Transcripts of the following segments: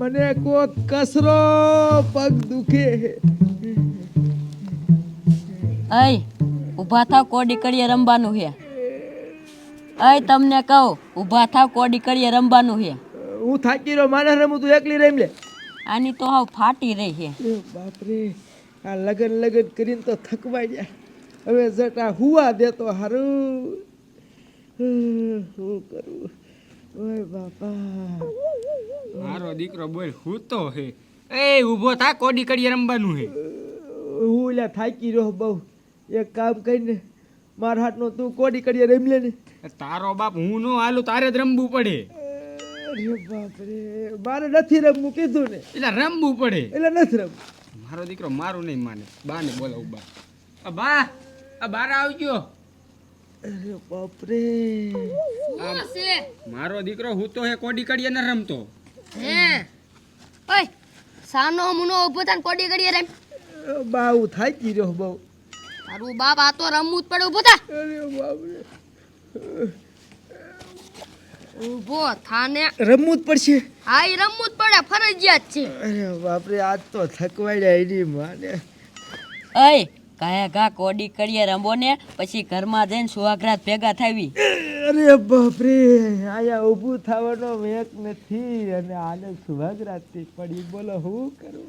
મને કોક કસરો પગ દુખે અય ઊભા થાવ કોડી કરીએ રમવાનું છે અય તમને કહો ઊભા થાવ કોડી કરીએ રમવાનું છે હું થાકી રહ્યો મારે રમું તું એકલી રમ લે. આની તો હાવ ફાટી રહી છે એ બાપરે આ લગન લગન કરીને તો થકવાઈ જાય. હવે જટા હુવા દે તો હારું. શું કરું? ઓય બાપા. મારો દીકરો બોલ હું તો હે. એ ઊભો થા કોડી કરીએ રમવાનું હે. હું લે થાકી રહ્યો બહુ. એક કામ કરીને મારા હાથનો તું કોડી કરીએ રમી લે ને. તારો બાપ હું નો હાલું તારે જ રમવું પડે. અરે બાપરે મારે નથી રમવું કીધું ને. એટલે રમવું પડે. એટલે નથી રમવું. મારો દીકરો મારું નહીં માને. બા ને બોલાવું બા. આ બા આ બાર આવજો. અરે બાપરે. મારો દીકરો હું તો હે કોડી કરીએ ને રમતો. હે ઓય સાનો મુનો ઊભો થાન કોડી કરીએ રે બાઉ થાય કી રહ્યો બહુ. તારું બાપ આ તો રમવું જ પડે ઊભો થા. અરે બાપરે. ઊભો થાને. રમવું જ પડશે. હા ઈ રમવું જ પડે ફરજિયાત છે. અરે બાપરે આજ તો થકવાડ્યા એની માને. અય કાયા કા કોડી કરીએ રમો ને પછી ઘરમાં જઈને સુહાગરાત ભેગા થાવી. અરે બાપરે, આયા ઊભું થવાનો વેક નથી અને આને સુભાગ રાત્રિ પડી બોલો, હું કરું?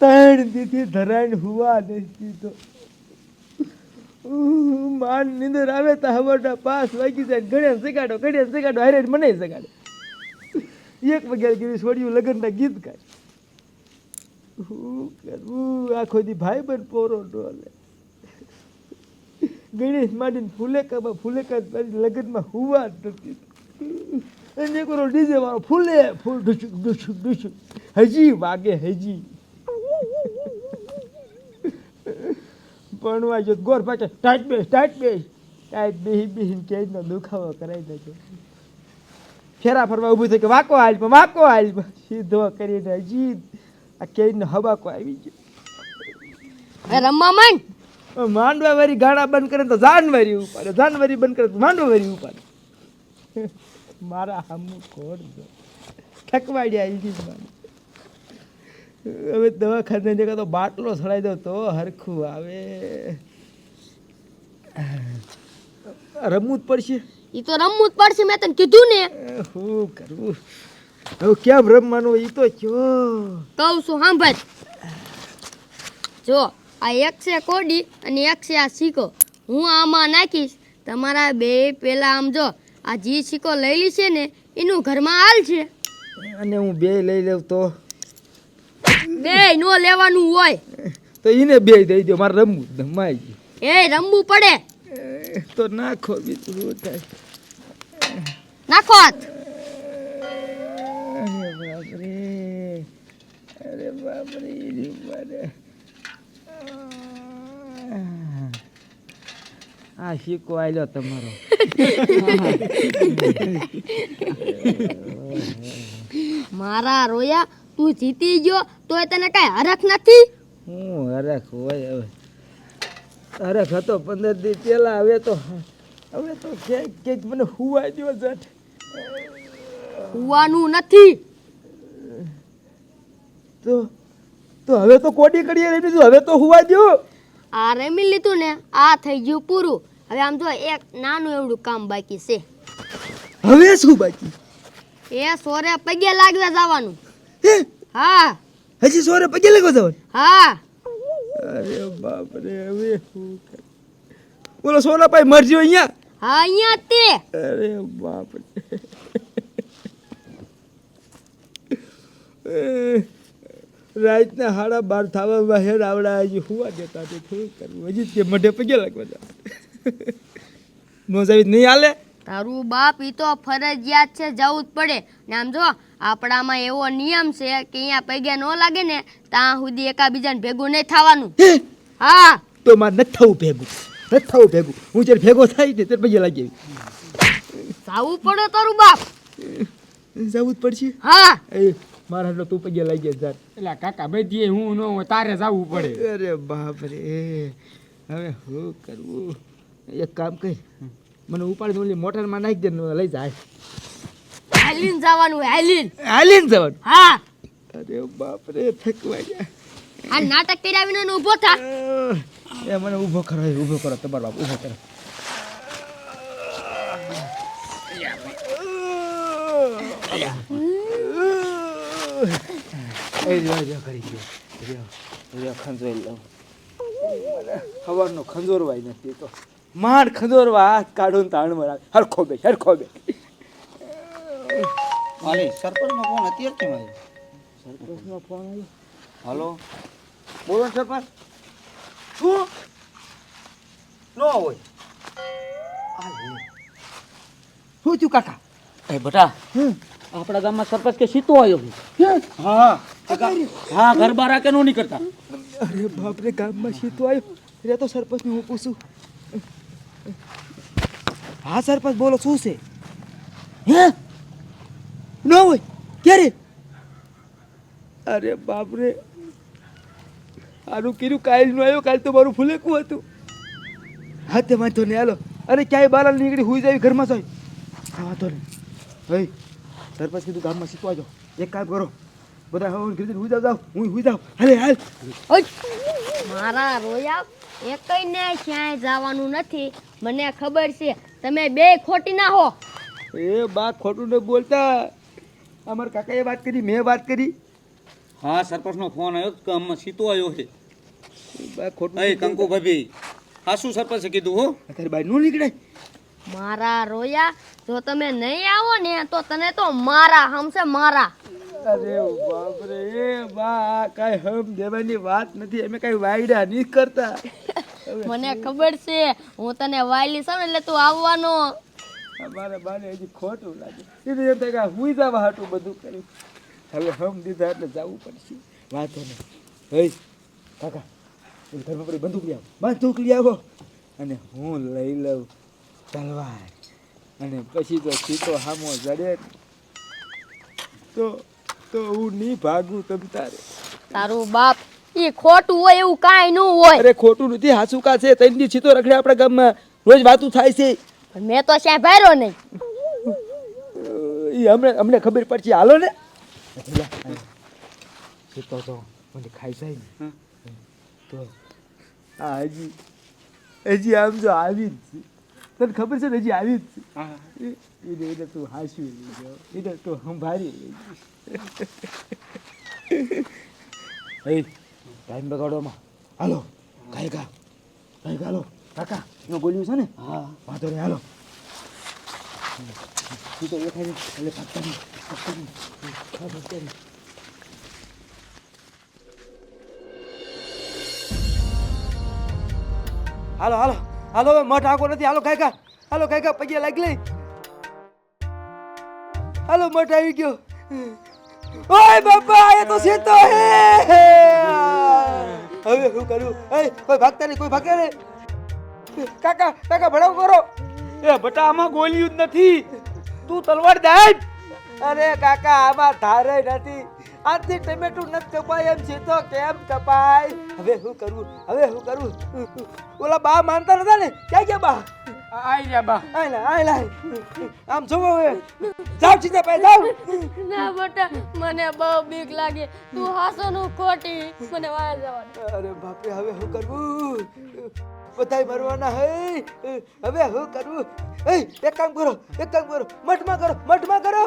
ત્રણ દીથી ધરાણ હુવા નથી તો. માન નીંદર આવે તો હવારના પાસ વાગી જાય. ઘડિયા શીખાડો ઘડિયા શીખાડો હારે મને શીખાડો એક વગેરે કેવી છોડ્યું લગ્નના ગીત ગાય. હું કરવું આખો દી ભાઈ બન પોરો ડોલે ગણેશ માંડીને ફૂલેકા પછી લગ્નમાં હુવા એને એક ડીજે વાળો ફૂલે, ફૂલ ડુસુક ડુસુક ડુસુક હજી વાગે, હજી. ભણવા જો ગોર પાછળ, ટાઈટ બેસ ટાઈટ બેસ. ટાઈટ બેહી, બેહીને કેજનો દુખાવો કરાવી દેજો ફેરા ફરવા ઊભું થઈ કે, વાકો હાલ પણ વાકો હાલ સીધો કરીને હજી આ કેજનો હબાકો આવી ગયો. રમવા માંડ. માંડવા વાળી ગાણા બંધ કરે તો જાનવારી ઉપાડે જાનવારી બંધ કરે તો માંડવા વાળી ઉપાડે. મારા હામું આવી ગઈ મારે. હવે દવાખાને જગ્યા તો બાટલો સડાઈ દો તો હરખું આવે. રમવું જ પડશે. એ તો રમવું જ પડશે મેં તને કીધું ને. શું કરવું હવે કેમ રમવાનું એ તો કયો કહું છું સાંભળ. જો આ એક છે કોડી અને એક છે આ સિક્કો. હું આમાં નાખીશ. તમારા બે પહેલાં આમ જો આ જે સિક્કો લઈ લી છે ને એનું ઘરમાં હાલ છે. અને હું બે લઈ લઉં તો? બે નો લેવાનું હોય. તો એને બે દઈ દો મારે રમવું જ માઈ ગયું એ રમવું પડે. તો નાખો બીજું થાય. નાખો હાથ. અરે બાપરે અરે બાપરે. આ શીકો આવ્યો તમારો. મારા રોયા તું જીતી ગયો તોય તને કઈ હરખ નથી? હું હરખ હોય હવે. હરખ હતો પંદર દી પેલા હવે તો હવે તો ક્યાંક ક્યાંક મને હુવા દો જટ હોવાનું નથી. તો તો હવે તો કોડી કરીએ દીધું હવે તો હુવા દ્યો. આ રમી લીધું ને આ થઈ ગયું પૂરું. હવે આમ જો એક નાનું એવડું કામ બાકી છે. હવે શું બાકી? એ સોરે પગે લાગવા જવાનું. હા? હજી સોરે પગે લાગવા જવાનું? હા. અરે બાપ રે હવે શું બોલો બોલો સોનાભાઈ મરજો અહીંયા? હા અહીંયા તે. અરે બાપ રે રાતના હાડા બાર થવા હેર આવડા હજી હોવા જતા તે થોડું કરવું. હજી કે મઢે પગે લાગવા મોજાવી નહીં હાલે? તારું બાપ એ તો ફરજિયાત છે જવું જ પડે. ને આમ જો આપણામાં એવો નિયમ છે કે અહીંયા પગે ન લાગે ને ત્યાં સુધી એકાબીજાને ભેગું નહીં થવાનું. હા? તો મારે નથી થવું ભેગું. નથી થવું ભેગું. હું જ્યારે ભેગો થાય ને ત્યારે પગે લાગી જવું પડે તારું બાપ. જવું જ પડશે? હા. એ મારા એટલો તું પગે લાગી જા એટલે કાકા બધી હું ન હોય તારે જવું પડે. અરે બાપ રે હવે શું કરવું? એક કામ કર મને ઉપાડી ઓલી મોટરમાં નાખી દે લઈ જાય. હાલીન જવાનું હાલીન. હાલીને જવાનું? હા. અરે બાપ રે થકવા ગયા. આ નાટક કર્યા વિના ઊભો થા. એ મને ઊભો કરો એ ઊભો કરો તમાર બાપ ઊભો કરો. એ જો જો કરી ગયો. જો ખંજોઈ લઉં. ખબરનો ખંજોરવાય નથી તો. માંડ ખંજોરવા હાથ કાઢો ને તાણ મરા હરખો બે હરખો બે માલી સરપંચનો ફોન અત્યારે કેમ આવ્યો? સરપંચનો ફોન આવ્યો. હાલો. બોલો સરપંચ. શું? ન હોય. શું થયું કાકા? એ બટા હમ. આપણા ગામમાં સરપંચ કે સીતો આવ્યો છે. હા? હા. ઘર કે નો નહીં કરતા અરે બાપરે ગામમાં સીતો આવ્યો. રે તો સરપંચને હું પૂછું. હા સરપંચ બોલો શું છે? હે? ન હોય? ક્યારે? અરે બાપરે. આનું કીધું કાલનું આવ્યો કાલ તો મારું ફૂલેકું હતું. હા તે વાંધો નહીં હાલો. અરે ક્યાંય બહાર નીકળી હુઈ જાય ઘરમાં જાય. હા વાંધો નહીં. હઈ સરપંચ કીધું ગામમાં શીખવા જાઓ. એક કામ કરો. બધા હવે કીધું હુઈ જાવ જાવ હું હુઈ જાવ હાલે હાલ! મારા રોયા એકઈને ક્યાંય જવાનું નથી. મને ખબર છે તમે બે ખોટી ના હો. એ બા ખોટું ન બોલતા. અમારા કાકાએ વાત કરી મેં વાત કરી. હા સરપંચનો ફોન આવ્યો કે અમે સીતો આવ્યો છે. બા ખોટું એ કંકુ ભાભી હા શું સરપંચે કીધું હો? અત્યારે બાઈ નું નીકળે મારા રોયા જો તમે નહીં આવો ને તો તને તો મારા હમશે મારા. અરે બાપ રે એ બા કાઈ હમ દેવાની વાત નથી અમે કાંઈ વાયડા નહીં કરતા. મને ખબર છે હું તને વાયલી છું એટલે તું આવવાનો. અમારા બાને હજી ખોટું લાગે. સીધી એમ થાય કે હું જવા હાટું બધું કર્યું હવે હમ દીધા એટલે જવું પડશે. વાંધો નહીં. હઈ કાકા ધર્મપુરી બંદૂક લઈ આવો. બંદૂક લઈ આવો. અને હું લઈ લઉં. તલવાર અને પછી તો સીતો હામો જડે. તો તો હું નહીં ભાગું તમ તારે? તારું બાપ એ ખોટું હોય એવું કાંઈ ન હોય. અરે ખોટું નથી હાસુકા છે? ત્રણ દી સીતો રખડે આપણા ગામમાં. રોજ વાતું થાય છે. પણ મેં તો શ્યાં ભાર્યો નહીં. એ અમને અમને ખબર પડશે. હાલો ને. સીતો તો મને ખાઈ જાય ને. તો આ હજી હજી આમ જો આવી જ છે તને ખબર છે ને હજી આવી જ છે. એ- એને એને તું હાંસવી એટલે તું સંભારી લેજો હઈ ટાઈમ બગાડવામાં હાલો કાંઈ કા. કાંઈ હાલો. કાકા એનું બોલ્યું છે ને? હા. વાંધો નહીં હાલો. તું તો દેખાય એટલે નહીં. નહીં. નહીં. હાલો હાલો. હાલો હવે મઠ આખો નથી. હાલો કાંઈ કા હાલો કાકા પગે લાગી લઈ. હાલો મઠ આવી ગયો. ઓય બાપા એ તો સીતો હે. હવે શું કરું? એ કોઈ ભાગતા નહીં કોઈ ભાગે નહીં. કાકા કાકા ભણાવ કરો. એ બટા આમાં ગોલિયું જ નથી. તું તલવાર દાજ અરે કાકા આમાં ધારે નથી. આથી ટમેટું નથી કપાય એમ છે તો કેમ કપાય? હવે શું કરવું હવે શું કરવું ઓલા બા માનતા નતા ને? ક્યાં ગયા બા? આઈ જા બા. આય લા આય લા. આમ જોવો હવે. જાવ સીધા પાય જાવ ના બેટા મને બહુ બીક લાગે. તું હાસો નું ખોટી. મને વાય જવાનું. અરે બાપરે હવે શું કરવું બધાય મરવાના હે હવે શું કરવું એ એક કામ કરો એક કામ કરો. મઠમાં કરો મઠમાં કરો.